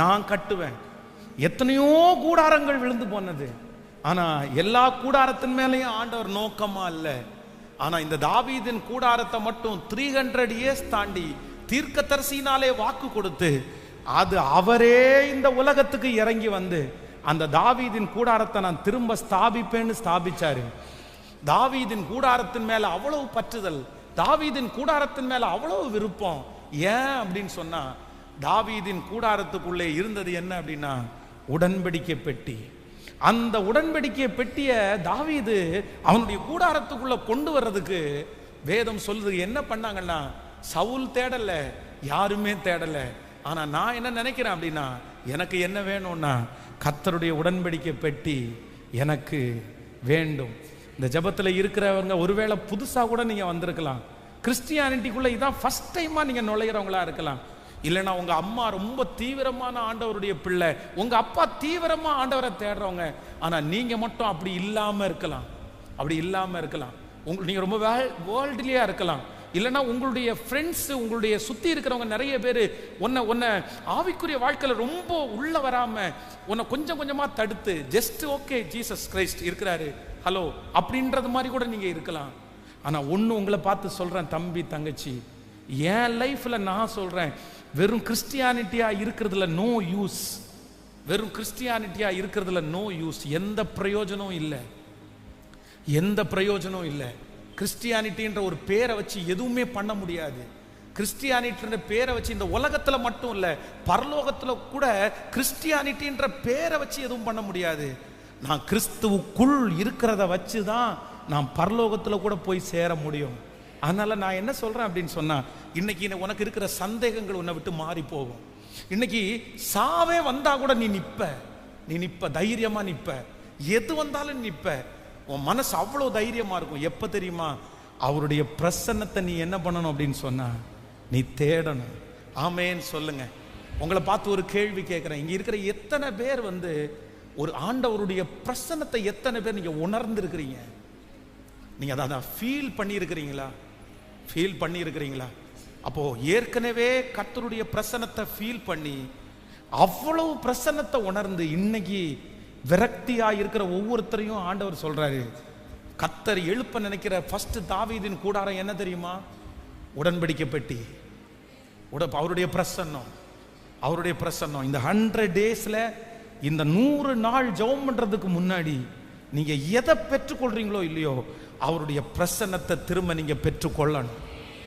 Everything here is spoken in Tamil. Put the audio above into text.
நான் கட்டுவேன். எத்தனையோ கூடாரங்கள் விழுந்து போனது. ஆனால் எல்லா கூடாரத்தின் மேலேயும் ஆண்டவர் நோக்கமாக இல்லை. ஆனால் இந்த தாவீதின் கூடாரத்தை மட்டும் த்ரீ ஹண்ட்ரட் இயர்ஸ் தாண்டி தீர்க்கதரிசினாலே வாக்கு கொடுத்து அது அவரே இந்த உலகத்துக்கு இறங்கி வந்து அந்த தாவீதின் கூடாரத்தை நான் திரும்ப ஸ்தாபிப்பேன்னு ஸ்தாபிச்சாரு. தாவீதின் கூடாரத்தின் மேல அவ்வளவு பற்றுதல் தாவீதின் கூடாரத்தின் மேல அவ்வளவு விருப்பம். ஏன் அப்படின்னு சொன்னா தாவீதின் கூடாரத்துக்குள்ளே இருந்தது என்ன அப்படின்னா உடன்படிக்கை பெட்டி. அந்த உடன்படிக்கை பெட்டியை தாவீது அவனுடைய கூடாரத்துக்குள்ள கொண்டு வர்றதுக்கு வேதம் சொல்லுது. என்ன பண்ணாங்கன்னா சவுல் தேடல யாருமே தேடல. ஆனா நான் என்ன நினைக்கிறேன் அப்படின்னா எனக்கு என்ன வேணும்னா கத்தருடைய உடன்படிக்கை பெட்டி எனக்கு வேண்டும். இந்த ஜபத்தில் இருக்கிறவங்க ஒருவேளை புதுசாக கூட நீங்கள் வந்திருக்கலாம். கிறிஸ்டியானிட்டிக்குள்ளே இதான் ஃபர்ஸ்ட் டைமாக நீங்கள் நுழையிறவங்களா இருக்கலாம். இல்லைன்னா உங்கள் அம்மா ரொம்ப தீவிரமான ஆண்டவருடைய பிள்ளை. உங்கள் அப்பா தீவிரமாக ஆண்டவரை தேடுறவங்க. ஆனால் நீங்கள் மட்டும் அப்படி இல்லாமல் இருக்கலாம். அப்படி இல்லாமல் இருக்கலாம். உங்க நீங்கள் ரொம்ப வேர்ல்ட்லியாக இருக்கலாம். இல்லைன்னா உங்களுடைய ஃப்ரெண்ட்ஸு உங்களுடைய சுற்றி இருக்கிறவங்க நிறைய பேர் உன்னை உன்னை ஆவிக்குரிய வாழ்க்கையில் ரொம்ப உள்ளே வராமல் உன்னை கொஞ்சம் கொஞ்சமாக தடுத்து ஜஸ்ட் ஓகே ஜீசஸ் கிரைஸ்ட் இருக்கிறாரு. ஹலோ அப்படின்றது மாதிரி கூட நீங்கள் இருக்கலாம். ஆனால் ஒன்று உங்களை பார்த்து சொல்கிறேன் தம்பி தங்கச்சி. என் லைஃப்பில் நான் சொல்கிறேன் வெறும் கிறிஸ்டியானிட்டியாக இருக்கிறதுல நோ யூஸ் வெறும் கிறிஸ்டியானிட்டியாக இருக்கிறதுல நோ யூஸ் எந்த பிரயோஜனம் இல்லை. எந்த பிரயோஜனம் இல்லை. கிறிஸ்டியானிட்டின்ற ஒரு பேரை வச்சு எதுவுமே பண்ண முடியாது. கிறிஸ்டியானிட்டின்ற பேரை வச்சு இந்த உலகத்தில் மட்டும் இல்லை பரலோகத்தில் கூட கிறிஸ்டியானிட்டின்ற பேரை வச்சு எதுவும் பண்ண முடியாது. நான் கிறிஸ்துவுக்குள் இருக்கிறத வச்சு தான் நான் பரலோகத்தில் கூட போய் சேர முடியும். அதனால நான் என்ன சொல்றேன் அப்படின்னு சொன்னா இன்னைக்கு உனக்கு இருக்கிற சந்தேகங்கள் உன்னை விட்டு மாறி போகும். இன்னைக்கு சாவே வந்தா கூட நீ நிப்ப. நீ நிப்ப தைரியமா நிப்ப. எது வந்தாலும் நிப்ப. உன் மனசு அவ்வளவு தைரியமா இருக்கும். எப்ப தெரியுமா? அவருடைய பிரசன்னத்தை நீ என்ன பண்ணணும் அப்படின்னு சொன்னா நீ தேடணும். ஆமேன்னு சொல்லுங்க. உங்களை பார்த்து ஒரு கேள்வி கேட்குறேன் இங்கே இருக்கிற எத்தனை பேர் வந்து ஒரு ஆண்டவருடைய பிரசன்னத்தை எத்தனை பேர் நீங்கள் உணர்ந்துருக்கிறீங்க? நீங்கள் அதை அதை ஃபீல் பண்ணியிருக்கிறீங்களா? ஃபீல் பண்ணியிருக்கிறீங்களா? அப்போது ஏற்கனவே கத்தருடைய பிரசன்னத்தை ஃபீல் பண்ணி அவ்வளவு பிரசன்னத்தை உணர்ந்து இன்னைக்கு விரக்தியாக இருக்கிற ஒவ்வொருத்தரையும் ஆண்டவர் சொல்கிறாரு கத்தர் எழுப்ப நினைக்கிற ஃபஸ்ட்டு தாவீதின் கூடாரம் என்ன தெரியுமா? உடன்படிக்கை பெட்டி உட அவருடைய பிரசன்னம். அவருடைய பிரசன்னம். இந்த ஹண்ட்ரட் டேஸில் இந்த நூறு நாள் ஜெபம் பண்ணுறதுக்கு முன்னாடி நீங்கள் எதை பெற்றுக்கொள்கிறீங்களோ இல்லையோ அவருடைய பிரசன்னத்தை திரும்ப நீங்க பெற்றுக்கொள்ளணும்.